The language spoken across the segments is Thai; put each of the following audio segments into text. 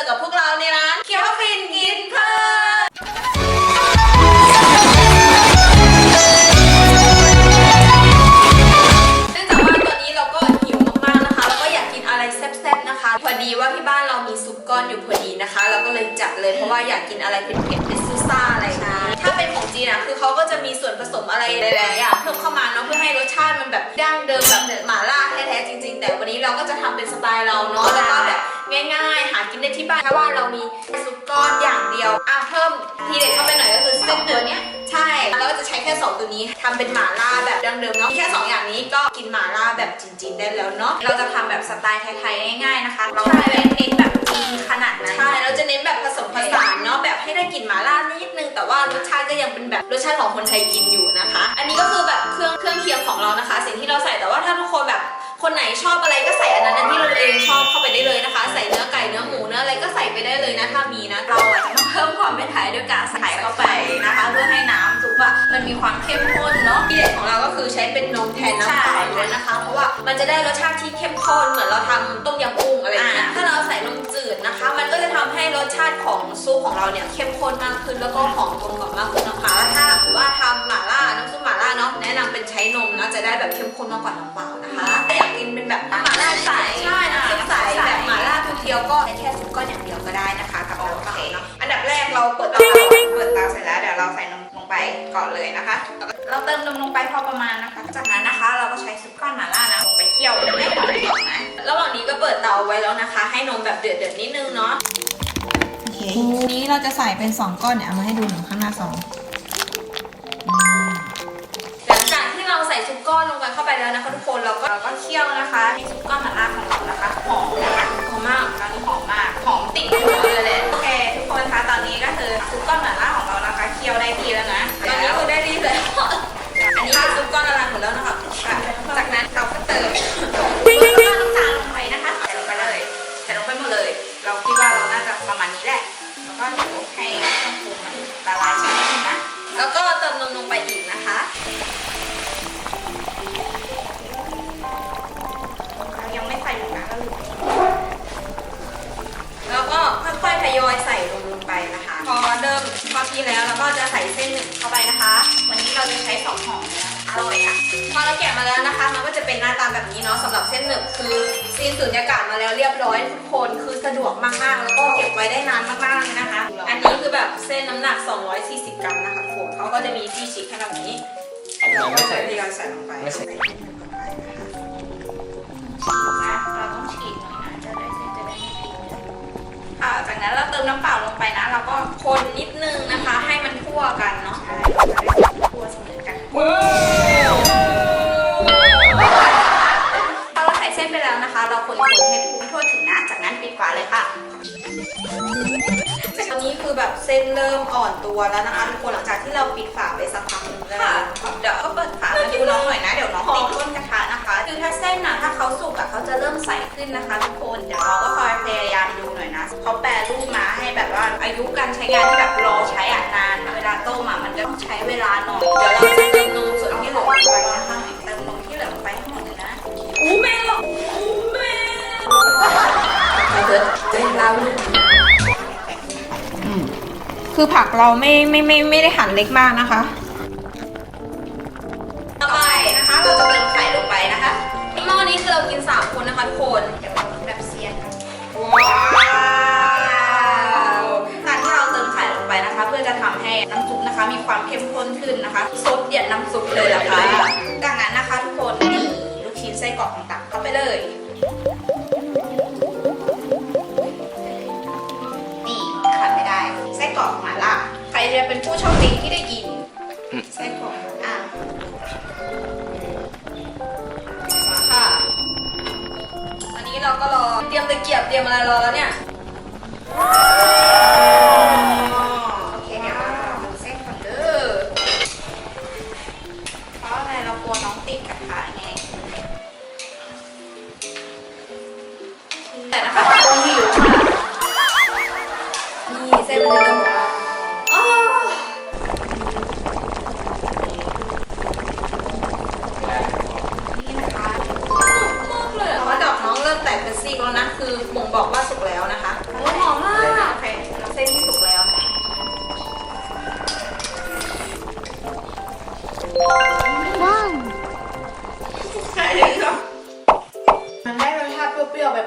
อกับพวกเราในร้านเคี้ยวฟินกินเพลินเนื่องจากว่าตอนนี้เราก็หิวมากๆนะคะ แล้วก็อยากกินอะไรแซ่บๆนะคะ พอดีว่าที่บ้านเรามีซุปก้อนอยู่พอดีนะคะ เราก็เลยจัดเลยเพราะว่าอยากกินอะไรเผ็ดๆป็ซูซ่าอะไรนะ ถ้าเป็นของจีนอะคือเขาก็จะมีส่วนผสมอะไรหลายๆอย่างเพิ่มเข้ามาเนาะเพื่อให้รสชาติมันแบบดั้งเดิมแบบหม่าล่าแท้ๆจริง ๆ แต่วันนี้เราก็จะทำเป็นสไตล์เราเนาะแล้วก็แบบ ง่ายๆ หากินได้ที่บ้านเพราะว่าเรามีซุปก้อนอย่างเดียวอะเพิ่มทีเด็ดเข้าไปหน่อยก็คือเส้นตัวเนี้ยใช่แล้วก็จะใช้แค่สองตัวนี้ทำเป็นหม่าล่าแบบดั้งเดิมเนาะแค่สองอย่างนี้ก็กินหม่าล่าแบบจีนๆได้แล้วเนาะเราจะทำแบบสไตล์ไทยๆง่ายๆนะคะเราไม่ได้เน้นแบบจีนขนาดนั้นใช่เราจะเน้นแบบผสมผสานเนาะแบบให้ได้กลิ่นหม่าล่านิดนึงแต่ว่ารสชาติก็ยังเป็นแบบรสชาติของคนไทยกินอยู่นะคะ อันนี้ก็คือแบบเครื่องเครื่องเคียงของเรานะคะ สิ่งที่เราใส่แต่ว่าถ้าทุกคนแบบ คนไหนชอบอะไรก็ใส่อันนั้นอันที่เราเองชอบเข้าไปได้เลยนะคะ ใส่เนื้อไก่เนื้อหมูเนื้ออะไรก็ใส่ไปได้เลยนะถ้ามี เราอะจะมาเพิ่มความเป็นไทยด้วยการใส่เข้าไปนะคะ เพื่อให้น้ำซุปอะมันมีความเข้มข้นเนาะที่เด็ดของเราก็คือใช้เป็นนมแทนน้ำเปล่าเลยนะคะ เพราะว่ามันจะได้รสชาติที่เข้มข้นเหมือนเราทำต้มยำกุ้งอะไรอย่างเงี้ยอ่าถ้าเราใส่นมจืดนะคะ มันก็จะทำให้รสชาติของซุปของเราเนี่ยเข้มข้นมากขึ้นแล้วก็หอมกลมกล่อมมากขึ้นนะคะแล้วถ้าว่าทำหม่าล่าน้ำซุปหม่าล่าเนาะแนะนำเป็นใช้นมนะจะได้แบบเข้มข้นมากกว่าน้ำเปล่านะคะถ้าอยากกินเป็นแบบหม่าล่าใสใช่น้ำซุปใสแบบหม่าล่าเพียวๆก็ใช้แค่ซุปก้อนอย่างเดียวก็ได้นะคะกับน้ำเปล่าเนาะอันดับแรก เราเปิดเตาเปิดเตาเสร็จแล้วเดี๋ยวเราใส่นมลงไปก่อนเลยนะคะ เราเติมนมลงไปพอประมาณนะคะ จากนั้นนะคะ เราก็ใช้ซุปก้อนหม่าล่านะลงไปเคี่ยวให้หอมก่อนนะระหว่างนี้ก็เปิดเตาไว้แล้วนะคะ ให้นมแบบเดือดๆนิดนึงเนาะโอเคทีนี้เราจะใส่เป็น 2 ก้อนเนี่ยเอามาให้ดูหนึ่งข้างหน้าสองอืมหลังจากที่เราใส่ซุปก้อนลงไปเข้าไปแล้วนะคะทุกคนเราก็เราก็เคี่ยวนะคะให้ซุปก้อนหม่าล่าของเรานะคะหอมนะคะหอมมากตอนนี้หอม ซีนสุญญากาศมาแล้วเรียบร้อยทุกคนคือสะดวกมากๆ แล้วก็เก็บไว้ได้นานมากๆเลยนะคะ อันนี้คือแบบเส้นน้ำหนัก 240 กรัมนะคะทุกคนเขาก็จะมีที่ฉีกให้แบบนี้เราก็จะทยอยใส่ลงไปไม่ใส่นะเราต้องฉีกหน่อยนะจะได้เส้นจะได้ไม่พลิกอ่าจากนั้นเราเติมน้ำเปล่าลงไปนะเราก็คนนิดนึงนะคะ ให้มันทั่วกันเนาะใช่เราจะได้ทั่วเสมอกัน นไปแล้วนะคะ เราคนๆให้ทั่วถึงนะ จากนั้นปิดฝาเลยค่ะตอนนี้คือแบบเส้นเริ่มอ่อนตัวแล้วนะคะทุกคนหลังจากที่เราปิดฝาไปสักพักหนึงแล้วค่ะนะคะเดี๋ยวก็เปิดฝามาดูน้องหน่อยนะเดี๋ยวน้องติดก้นกระทะนะคะคือถ้าเส้นนะถ้าเขาสุกอะเขาจะเริ่มใสขึ้นนะคะทุกคนเดี๋ยวเราก็คอยพยายามดูหน่อยนะเขาแปรรูปมาให้แบบว่าอายุการใช้งานที่แบบรอใช้อะนานเวลาต้มอะมันจะต้องใช้เวลาหน่อย คือผักเราไม่ไม่ไม่ไม่ได้หั่นเล็กมากนะคะ ต่อไปนะคะ เราจะเติมไข่ลงไปนะคะในหม้อนี้คือเรากินสามคนนะคะทุกคน ตะเกียบเตรียมอะไรรอแล้วเนี่ย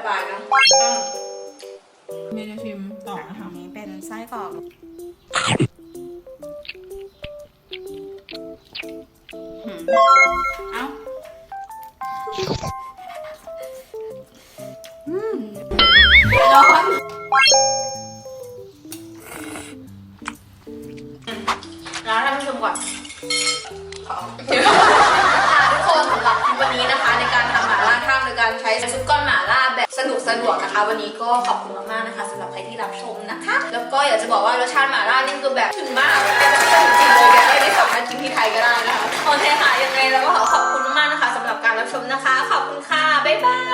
ปลายๆะเมนูชิมต่อนะคะนี้เป็นไส้กรอกเอาอืมร้อนแล้วท่านผู้ชมก่อนขอทุกคนสำหรับวันนี้นะคะ ในการทำหมาล่าข้ามโดยการใช้ซุปกะดวกนะคะ วันนี้ก็ขอบคุณมากๆนะคะสำหรับใครที่รับชมนะคะ แล้วก็อยากจะบอกว่ารสชาติหม่าล่านี่คือแบบถึงมากเป็นแบจริงเลยแบบไม่ได้สามารถกินที่ไทยก็ได้นะคะโอเคค่ะยังไงเราก็ขอขอบคุณมากนะคะสำหรับการรับชมนะคะ ขอบคุณค่ะบ๊ายบาย